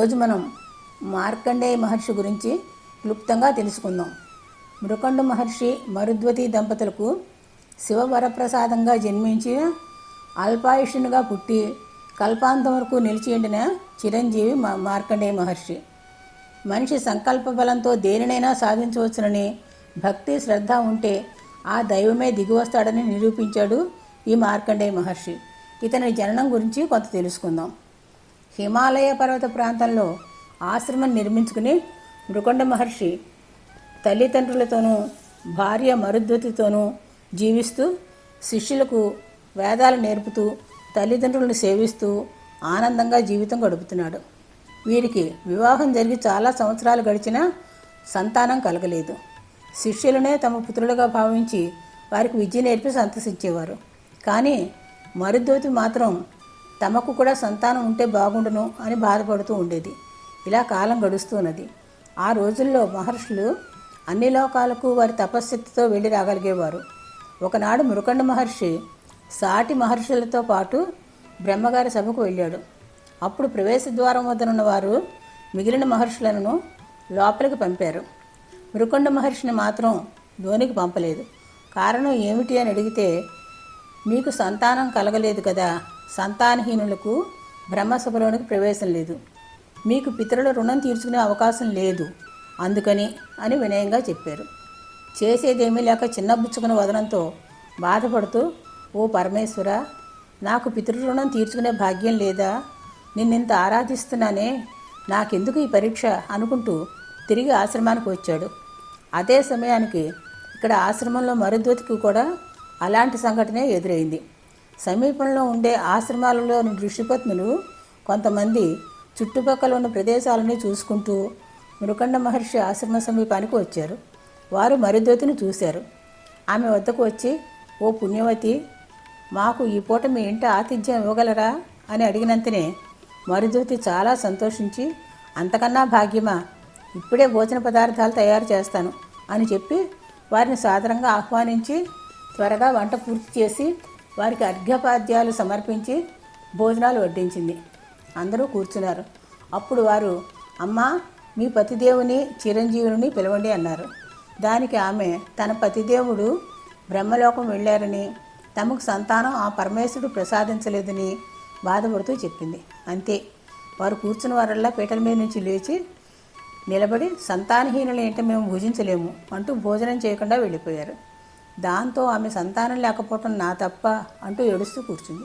ఈరోజు మనం మార్కండేయ మహర్షి గురించి క్లుప్తంగా తెలుసుకుందాం. మృకండు మహర్షి మరుద్వతి దంపతులకు శివవరప్రసాదంగా జన్మించి అల్పాయుషునిగా పుట్టి కల్పాంతం వరకు నిలిచి ఉండిన చిరంజీవి మా మార్కండేయ మహర్షి. మనిషి సంకల్ప బలంతో దేనినైనా సాధించవచ్చునని భక్తి శ్రద్ధ ఉంటే ఆ దైవమే దిగివస్తాడని నిరూపించాడు ఈ మార్కండేయ మహర్షి. ఇతని జననం గురించి కొంత తెలుసుకుందాం. హిమాలయ పర్వత ప్రాంతంలో ఆశ్రమం నిర్మించుకుని మృకొండ మహర్షి తల్లిదండ్రులతోనూ భార్య మరుద్వతితోనూ జీవిస్తూ శిష్యులకు వేదాలు నేర్పుతూ తల్లిదండ్రులను సేవిస్తూ ఆనందంగా జీవితం గడుపుతున్నాడు. వీరికి వివాహం జరిగి చాలా సంవత్సరాలు గడిచినా సంతానం కలగలేదు. శిష్యులనే తమ పుత్రులుగా భావించి వారికి విద్య నేర్పి సంతసించేవారు. కానీ మరుద్వతి మాత్రం తమకు కూడా సంతానం ఉంటే బాగుండును అని బాధపడుతూ ఉండేది. ఇలా కాలం గడుస్తున్నది. ఆ రోజుల్లో మహర్షులు అన్ని లోకాలకు వారి తపశ్శక్తితో వెళ్ళి రాగలిగేవారు. ఒకనాడు మృకండ మహర్షి సాటి మహర్షులతో పాటు బ్రహ్మగారి సభకు వెళ్ళాడు. అప్పుడు ప్రవేశ ద్వారం వద్దనున్న వారు మిగిలిన మహర్షులను లోపలికి పంపారు. మృకండ మహర్షిని మాత్రం ధోనికి పంపలేదు. కారణం ఏమిటి అని అడిగితే మీకు సంతానం కలగలేదు కదా సంతానహీనులకు బ్రహ్మసభలోనికి ప్రవేశం లేదు. మీకు పితరుల రుణం తీర్చుకునే అవకాశం లేదు. అందుకని అని వినయంగా చెప్పారు. చేసేదేమీ లేక చిన్నబుచ్చుకున్న వదనంతో బాధపడుతూ ఓ పరమేశ్వర నాకు పితృ రుణం తీర్చుకునే భాగ్యం లేదా? నిన్నింత ఆరాధిస్తున్నానే. నాకెందుకు ఈ పరీక్ష? అనుకుంటూ తిరిగి ఆశ్రమానికి వచ్చాడు. అదే సమయానికి ఇక్కడ ఆశ్రమంలో మరుద్వతికి కూడా అలాంటి సంఘటనే ఎదురైంది. సమీపంలో ఉండే ఆశ్రమాలలోని ఋషిపత్నులు కొంతమంది చుట్టుపక్కల ఉన్న ప్రదేశాలని చూసుకుంటూ మృకండ మహర్షి ఆశ్రమ సమీపానికి వచ్చారు. వారు మరుద్వతిని చూశారు. ఆమె వద్దకు వచ్చి ఓ పుణ్యవతి మాకు ఈ పూట మీ ఇంట ఆతిథ్యం ఇవ్వగలరా? అని అడిగినంతనే మరుద్వతి చాలా సంతోషించి అంతకన్నా భాగ్యమా ఇప్పుడే భోజన పదార్థాలు తయారు చేస్తాను అని చెప్పి వారిని సాదరంగా ఆహ్వానించి త్వరగా వంట పూర్తి చేసి వారికి అర్ఘ్యపాద్యాలు సమర్పించి భోజనాలు వడ్డించింది. అందరూ కూర్చున్నారు. అప్పుడు వారు అమ్మా మీ పతిదేవుని చిరంజీవుని పిలవండి అన్నారు. దానికి ఆమె తన పతిదేవుడు బ్రహ్మలోకం వెళ్ళారని తమకు సంతానం ఆ పరమేశ్వరుడు ప్రసాదించలేదని బాధపడుతూ చెప్పింది. అంతే. వారు కూర్చున్న వారల్లా పీటల మీద నుంచి లేచి నిలబడి సంతానహీనులు ఏంటో? మేము భుజించలేము అంటూ భోజనం చేయకుండా వెళ్ళిపోయారు. దాంతో ఆమె సంతానం లేకపోవటం నా తప్ప అంటూ ఏడుస్తూ కూర్చుంది.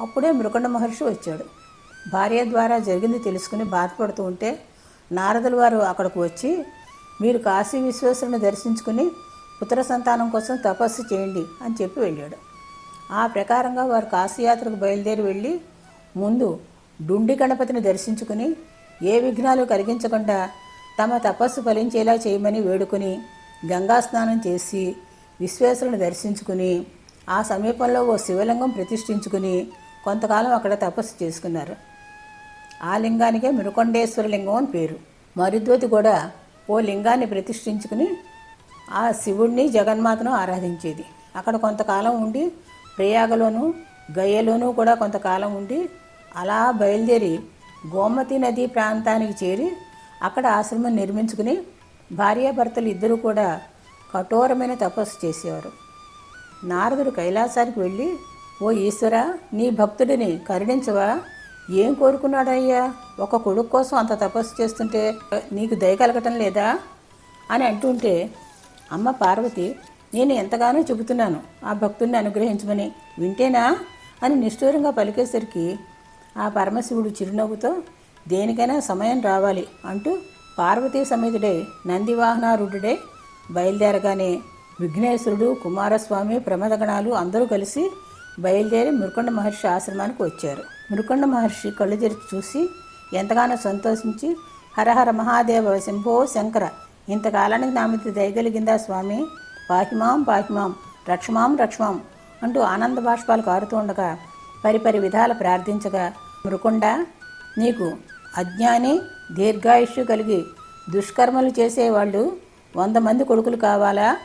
అప్పుడే మృకండ మహర్షి వచ్చాడు. భార్య ద్వారా జరిగింది తెలుసుకుని బాధపడుతూ ఉంటే నారదుల వారు అక్కడికి వచ్చి మీరు కాశీ విశ్వేశ్వరుని దర్శించుకుని పుత్ర సంతానం కోసం తపస్సు చేయండి అని చెప్పి వెళ్ళాడు. ఆ ప్రకారంగా వారు కాశీయాత్రకు బయలుదేరి వెళ్ళి ముందు డుండి గణపతిని దర్శించుకుని ఏ విఘ్నాలు కలిగించకుండా తమ తపస్సు ఫలించేలా చేయమని వేడుకుని గంగా స్నానం చేసి విశ్వేశ్వరుని దర్శించుకుని ఆ సమీపంలో ఓ శివలింగం ప్రతిష్ఠించుకుని కొంతకాలం అక్కడ తపస్సు చేసుకున్నారు. ఆ లింగానికే మిరుకొండేశ్వర లింగం అని పేరు. మరుద్వతి కూడా ఓ లింగాన్ని ప్రతిష్ఠించుకుని ఆ శివుణ్ణి జగన్మాతను ఆరాధించేది. అక్కడ కొంతకాలం ఉండి ప్రయాగలోను గయ్యలోనూ కూడా కొంతకాలం ఉండి అలా బయలుదేరి గోమతి నదీ ప్రాంతానికి చేరి అక్కడ ఆశ్రమం నిర్మించుకుని భార్యాభర్తలు ఇద్దరూ కూడా కఠోరమైన తపస్సు చేసేవారు. నారదుడు కైలాసానికి వెళ్ళి ఓ ఈశ్వర నీ భక్తుడిని కరుణించవా? ఏం కోరుకున్నాడయ్యా? ఒక కొడుకు కోసం అంత తపస్సు చేస్తుంటే నీకు దయ కలగటం లేదా? అని అంటుంటే అమ్మ పార్వతి నేను ఎంతగానో చెబుతున్నాను. ఆ భక్తుడిని అనుగ్రహించమని. వింటేనా? అని నిష్ఠూరంగా పలికేసరికి ఆ పరమశివుడు చిరునవ్వుతో దేనికైనా సమయం రావాలి అంటూ పార్వతీ సమేతుడై నందివాహనారూఢుడై బయలుదేరగానే విఘ్నేశ్వరుడు కుమారస్వామి ప్రమదగణాలు అందరూ కలిసి బయలుదేరి మృకొండ మహర్షి ఆశ్రమానికి వచ్చారు. మృకొండ మహర్షి కళ్ళు తెరిచి చూసి ఎంతగానో సంతోషించి హరహర మహాదేవ శంభో శంకర ఇంతకాలానికి నా మీద దయగలిగిందా స్వామి? పాహిమాం పాహిమాం రక్షమాం రక్షమాం అంటూ ఆనంద బాష్పాలు కారుతూ ఉండగా పరిపరి విధాల ప్రార్థించగా మృకుండ నీకు అజ్ఞాని దీర్ఘాయుష్యు కలిగి దుష్కర్మలు చేసేవాళ్ళు వంద మంది కొడుకులు కావాలా?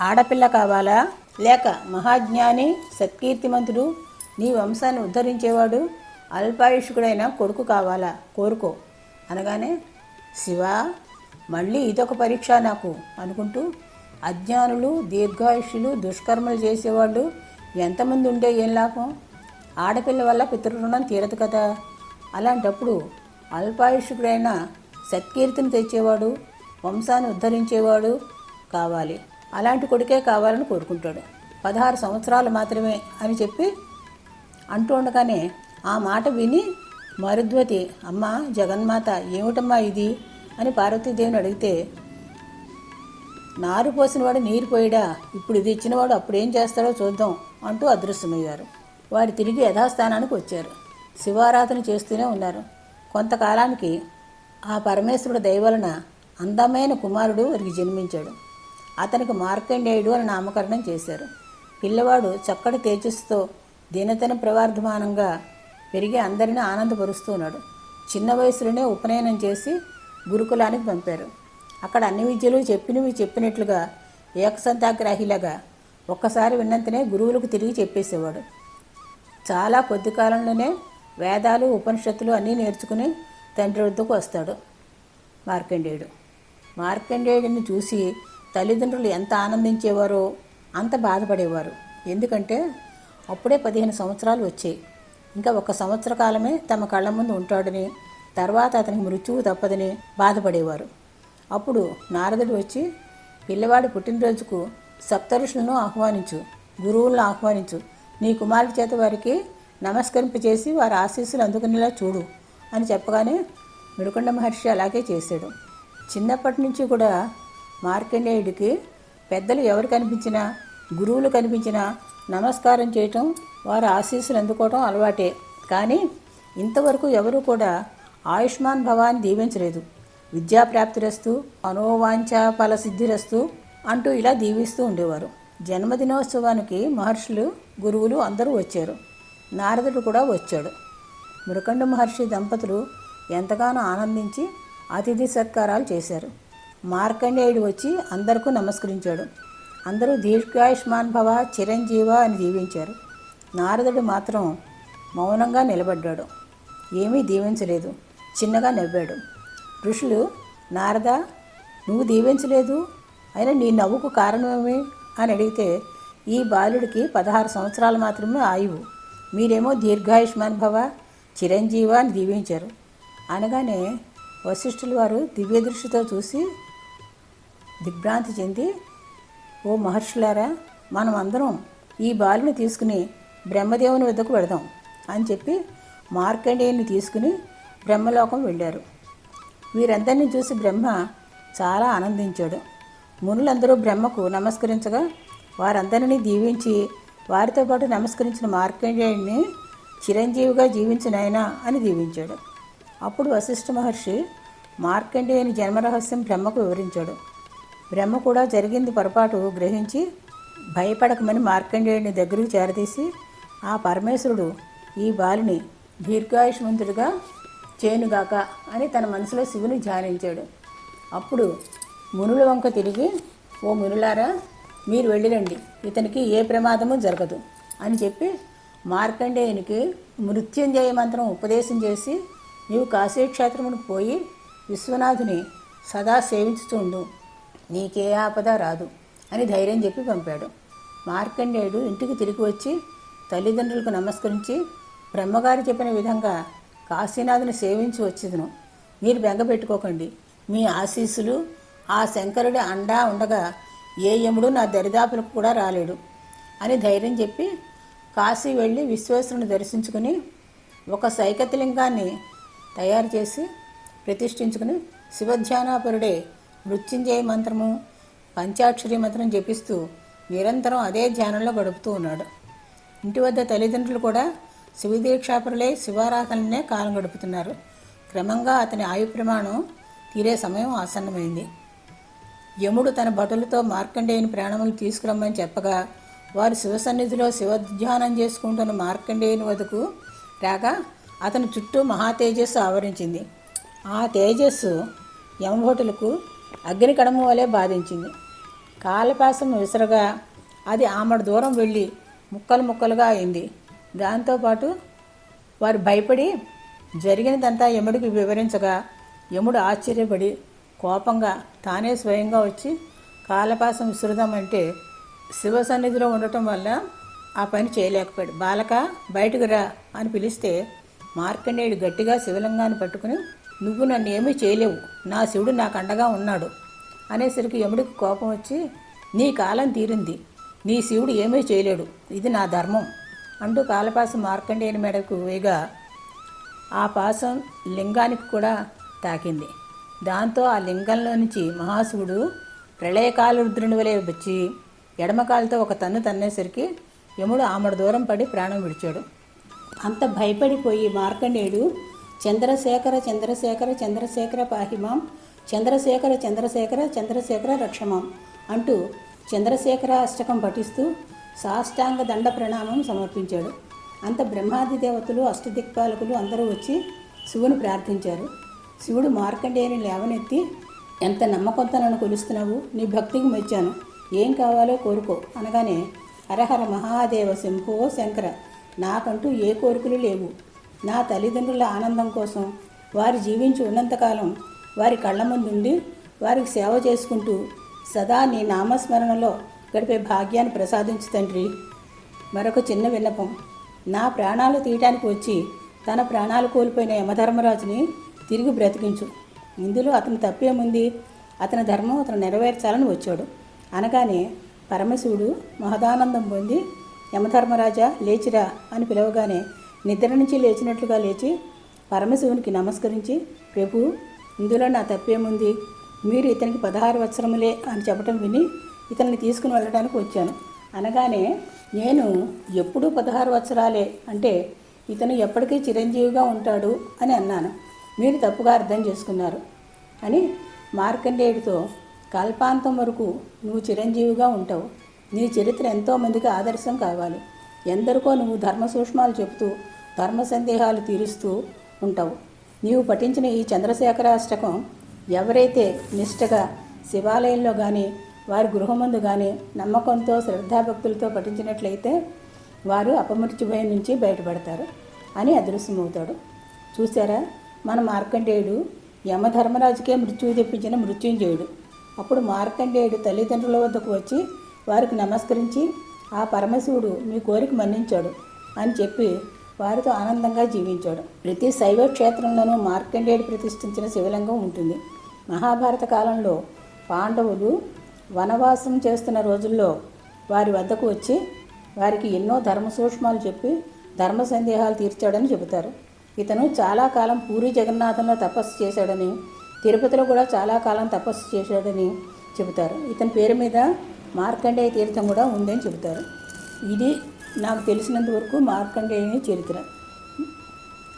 ఆడపిల్ల కావాలా? లేక మహాజ్ఞాని సత్కీర్తిమంతుడు నీ వంశాన్ని ఉద్ధరించేవాడు అల్పాయుషుకుడైన కొడుకు కావాలా? కోరుకో. అనగానే శివ మళ్ళీ ఇదొక పరీక్ష నాకు అనుకుంటూ అజ్ఞానులు దీర్ఘాయుష్యులు దుష్కర్మలు చేసేవాళ్ళు ఎంతమంది ఉండే ఏం లాభం? ఆడపిల్ల వల్ల పితృరుణం తీరదు కదా. అలాంటప్పుడు అల్పాయుషుకుడైన సత్కీర్తిని తెచ్చేవాడు వంశాన్ని ఉద్ధరించేవాడు కావాలి. అలాంటి కొడుకే కావాలని కోరుకుంటాడు. పదహారు సంవత్సరాలు మాత్రమే అని చెప్పి అంటూ ఉండగానే ఆ మాట విని మరుద్వతి అమ్మ జగన్మాత ఏమిటమ్మా ఇది? అని పార్వతీదేవిని అడిగితే నారు పోసినవాడు నీరు పోయిడా? ఇప్పుడు ఇది ఇచ్చినవాడు అప్పుడు ఏం చేస్తాడో చూద్దాం అంటూ అదృశ్యమయ్యారు. వారు తిరిగి యథాస్థానానికి వచ్చారు. శివారాధన చేస్తూనే ఉన్నారు. కొంతకాలానికి ఆ పరమేశ్వరుడు దయవలన అందమైన కుమారుడు వారికి జన్మించాడు. అతనికి మార్కండేయుడు అని నామకరణం చేశారు. పిల్లవాడు చక్కటి తేజస్సుతో దినదిన ప్రవర్ధమానంగా పెరిగి అందరినీ ఆనందపరుస్తున్నాడు చిన్న వయసులోనే ఉపనయనం చేసి గురుకులానికి పంపారు. అక్కడ అన్ని విద్యలు చెప్పినవి చెప్పినట్లుగా ఏకసంతాగ్రాహిలాగా ఒక్కసారి విన్నంతనే గురువులకు తిరిగి చెప్పేసేవాడు. చాలా కొద్ది కాలంలోనే వేదాలు ఉపనిషత్తులు అన్నీ నేర్చుకుని తండ్రి వద్దకు వస్తాడు మార్కండేయుడు. మార్కండేయుడిని చూసి తల్లిదండ్రులు ఎంత ఆనందించేవారో అంత బాధపడేవారు. ఎందుకంటే అప్పుడే పదిహేను సంవత్సరాలు వచ్చాయి. ఇంకా ఒక సంవత్సర కాలమే తమ కళ్ళ ముందు ఉంటాడని తర్వాత అతనికి మృత్యువు తప్పదని బాధపడేవారు. అప్పుడు నారదుడు వచ్చి పిల్లవాడి పుట్టినరోజుకు సప్తఋషులను ఆహ్వానించు గురువులను ఆహ్వానించు. నీ కుమారుడి చేత వారికి నమస్కరింపచేసి వారి ఆశీస్సులు అందుకునేలా చూడు అని చెప్పగానే మిడుకొండ మహర్షి అలాగే చేశాడు. చిన్నప్పటి నుంచి కూడా మార్కండేయుడికి పెద్దలు ఎవరు కనిపించినా గురువులు కనిపించినా నమస్కారం చేయటం వారి ఆశీస్సులు అందుకోవటం అలవాటే. కానీ ఇంతవరకు ఎవరూ కూడా ఆయుష్మాన్ భవాన్ని దీవించలేదు. విద్యాప్రాప్తిరస్తు మనోవాంఛ ఫల సిద్ధిరస్తు అంటూ ఇలా దీవిస్తూ ఉండేవారు. జన్మదినోత్సవానికి మహర్షులు గురువులు అందరూ వచ్చారు. నారదుడు కూడా వచ్చాడు. మృకండ మహర్షి దంపతులు ఎంతగానో ఆనందించి అతిథి సత్కారాలు చేశారు. మార్కండేయుడు వచ్చి అందరికీ నమస్కరించాడు. అందరూ దీర్ఘాయుష్మాన్ భవ చిరంజీవ అని దీవించారు. నారదుడు మాత్రం మౌనంగా నిలబడ్డాడు. ఏమీ దీవించలేదు. చిన్నగా నవ్వాడు. ఋషులు నారద నువ్వు దీవించలేదు? అయినా నీ నవ్వుకు కారణమేమి? అని అడిగితే ఈ బాలుడికి పదహారు సంవత్సరాలు మాత్రమే ఆయువు. మీరేమో దీర్ఘాయుష్మాన్ భవ చిరంజీవ అని దీవించారు. అనగానే వశిష్ఠులు వారు దివ్య దృష్టితో చూసి దిగ్భ్రాంతి చెంది ఓ మహర్షులారా మనం అందరం ఈ బాలుని తీసుకుని బ్రహ్మదేవుని వద్దకు వెళదాం అని చెప్పి మార్కండేయుని తీసుకుని బ్రహ్మలోకం వెళ్ళారు. వీరందరినీ చూసి బ్రహ్మ చాలా ఆనందించాడు. మునులందరూ బ్రహ్మకు నమస్కరించగా వారందరినీ దీవించి వారితో పాటు నమస్కరించిన మార్కండేయుడిని చిరంజీవిగా జీవించిన ఆయన అని దీవించాడు. అప్పుడు వశిష్ఠ మహర్షి మార్కండేయుని జన్మరహస్యం బ్రహ్మకు వివరించాడు. బ్రహ్మ కూడా జరిగింది పొరపాటు గ్రహించి భయపడకమని మార్కండేయుని దగ్గరకు చేరదీసి ఆ పరమేశ్వరుడు ఈ బాలుని దీర్ఘాయుష్మంతుడిగా చేనుగాక అని తన మనసులో శివుని ధ్యానించాడు. అప్పుడు మునుల వంక తిరిగి ఓ మునులారా మీరు వెళ్ళిరండి. ఇతనికి ఏ ప్రమాదము జరగదు అని చెప్పి మార్కండేయునికి మృత్యుంజయ మంత్రం ఉపదేశం చేసి నీవు కాశీక్షేత్రమును పోయి విశ్వనాథుని సదా సేవించుతుండు. నీకే ఆపద రాదు అని ధైర్యం చెప్పి పంపాడు. మార్కండేయుడు ఇంటికి తిరిగి వచ్చి తల్లిదండ్రులకు నమస్కరించి బ్రహ్మగారు చెప్పిన విధంగా కాశీనాథుని సేవించి వచ్చేదను. మీరు బెంగ పెట్టుకోకండి. మీ ఆశీస్సులు ఆ శంకరుడి అండా ఉండగా ఏ యముడు నా దరిదాపులకు కూడా రాలేడు అని ధైర్యం చెప్పి కాశీ వెళ్ళి విశ్వేశ్వరుని దర్శించుకుని ఒక సైకతలింగాన్ని తయారు చేసి ప్రతిష్ఠించుకుని శివధ్యానాపరుడే మృత్యుంజయ మంత్రము పంచాక్షరి మంత్రం జపిస్తూ నిరంతరం అదే ధ్యానంలో గడుపుతూ ఉన్నాడు. ఇంటి వద్ద తల్లిదండ్రులు కూడా శివదీక్షాపరులే శివారాధనలనే కాలం గడుపుతున్నారు. క్రమంగా అతని ఆయు ప్రమాణం తీరే సమయం ఆసన్నమైంది. యముడు తన భటులతో మార్కండేయుని ప్రాణములు తీసుకురమ్మని చెప్పగా వారు శివసన్నిధిలో శివధ్యానం చేసుకుంటున్న మార్కండేయుని వద్దకు రాగా అతని చుట్టూ మహా తేజస్సు ఆవరించింది. ఆ తేజస్సు యమభటులకు అగ్నికడము వలె బాధించింది. కాలపాసం విసరగా అది ఆమడ దూరం వెళ్ళి ముక్కలు ముక్కలుగా అయింది. దాంతోపాటు వారు భయపడి జరిగినదంతా యముడికి వివరించగా యముడు ఆశ్చర్యపడి కోపంగా తానే స్వయంగా వచ్చి కాలపాసం విసురుదామంటే శివ సన్నిధిలో ఉండటం వల్ల ఆ పని చేయలేకపోయాడు. బాలక బయటకు రా అని పిలిస్తే మార్కండేయుడు గట్టిగా శివలింగాన్ని పట్టుకుని నువ్వు నన్ను ఏమీ చేయలేవు. నా శివుడు నాకు అండగా ఉన్నాడు. అనేసరికి యముడికి కోపం వచ్చి నీ కాలం తీరింది. నీ శివుడు ఏమీ చేయలేడు. ఇది నా ధర్మం. అంటూ కాలపాసం మార్కండేయుని మెడకు వేగా ఆ పాసం లింగానికి కూడా తాకింది. దాంతో ఆ లింగంలో నుంచి మహాశివుడు ప్రళయకాలరుద్రుని వలె వచ్చి ఎడమకాలతో ఒక తన్ను తన్నేసరికి యముడు ఆమడ దూరం పడి ప్రాణం విడిచాడు. అంత భయపడిపోయి మార్కండేయుడు చంద్రశేఖర చంద్రశేఖర చంద్రశేఖర పాహిమాం చంద్రశేఖర చంద్రశేఖర చంద్రశేఖర రక్షమాం అంటూ చంద్రశేఖర అష్టకం పఠిస్తూ సాష్టాంగ దండ ప్రణామం సమర్పించాడు. అంత బ్రహ్మాది దేవతలు అష్టదిక్పాలకులు అందరూ వచ్చి శివుని ప్రార్థించారు. శివుడు మార్కండేయుని లేవనెత్తి ఎంత నమ్మకంతో నన్ను కొలుస్తున్నావు? నీ భక్తికి మెచ్చాను. ఏం కావాలో కోరుకో. అనగానే హరహర మహాదేవ శంభో శంకర. నాకంటూ ఏ కోరికలు లేవు. నా తల్లిదండ్రుల ఆనందం కోసం వారు జీవించి ఉన్నంతకాలం వారి కళ్ళ ముందుండి వారికి సేవ చేసుకుంటూ సదా నీ నామస్మరణలో గడిపే భాగ్యాన్ని ప్రసాదించు తండ్రి. మరొక చిన్న విన్నపం. నా ప్రాణాలు తీయటానికి వచ్చి తన ప్రాణాలు కోల్పోయిన యమధర్మరాజుని తిరిగి బ్రతికించు. ఇందులో అతను తప్పేముంది? అతని ధర్మం అతను నెరవేర్చాలని వచ్చాడు. అనగానే పరమశివుడు మహదానందం పొంది యమధర్మరాజా లేచిరా అని పిలవగానే నిద్ర నుంచి లేచినట్లుగా లేచి పరమశివునికి నమస్కరించి ప్రభు ఇందులో నా తప్పేముంది? మీరు ఇతనికి పదహారు వత్సరములే అని చెప్పటం విని ఇతన్ని తీసుకుని వెళ్ళడానికి వచ్చాను. అనగానే నేను ఎప్పుడూ పదహారు వత్సరాలే అంటే ఇతను ఎప్పటికీ చిరంజీవిగా ఉంటాడు అని అన్నాను. మీరు తప్పుగా అర్థం చేసుకున్నారు అని మార్కండేయుడితో కల్పాంతం వరకు నువ్వు చిరంజీవిగా ఉంటావు. నీ చరిత్ర ఎంతోమందికి ఆదర్శం కావాలి. ఎందరికో నువ్వు ధర్మ సూక్ష్మాలు చెబుతూ ధర్మ సందేహాలు తీరుస్తూ ఉంటావు. నీవు పఠించిన ఈ చంద్రశేఖరాష్టకం ఎవరైతే నిష్టగా శివాలయంలో కానీ వారి గృహమందు కానీ నమ్మకంతో శ్రద్ధాభక్తులతో పఠించినట్లయితే వారు అపమృత్యుభయం నుంచి బయటపడతారు అని అదృశ్యమవుతాడు. చూసారా మన మార్కండేయుడు యమధర్మరాజుకే మృత్యువు తెప్పించిన మృత్యుంజయుడు. అప్పుడు మార్కండేయుడు తల్లిదండ్రుల వద్దకు వచ్చి వారికి నమస్కరించి ఆ పరమశివుడు మీ కోరిక మన్నించాడు అని చెప్పి వారితో ఆనందంగా జీవించాడు. ప్రతి శైవ క్షేత్రంలోనూ మార్కండేయుడు ప్రతిష్ఠించిన శివలింగం ఉంటుంది. మహాభారత కాలంలో పాండవులు వనవాసం చేస్తున్న రోజుల్లో వారి వద్దకు వచ్చి వారికి ఎన్నో ధర్మ సూక్ష్మాలు చెప్పి ధర్మ సందేహాలు తీర్చాడని చెబుతారు. ఇతను చాలా కాలం పూరి జగన్నాథంలో తపస్సు చేశాడని తిరుపతిలో కూడా చాలా కాలం తపస్సు చేశాడని చెబుతారు. ఇతని పేరు మీద మార్కండేయ తీర్థం కూడా ఉందని చెబుతారు. ఇది నాకు తెలిసినంత వరకు మార్కండేయ చరిత్ర.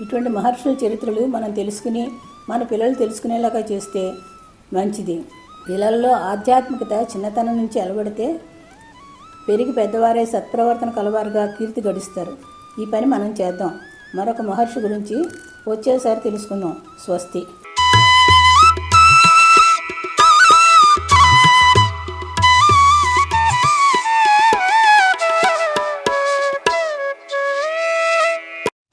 ఇటువంటి మహర్షుల చరిత్రలు మనం తెలుసుకుని మన పిల్లలు తెలుసుకునేలాగా చేస్తే మంచిది. పిల్లల్లో ఆధ్యాత్మికత చిన్నతనం నుంచి అలవడితే పెరిగి పెద్దవారే సత్ప్రవర్తన కలవారుగా కీర్తి గడిస్తారు. ఈ పని మనం చేద్దాం. మరొక మహర్షి గురించి వచ్చేసారి తెలుసుకుందాం. స్వస్తి.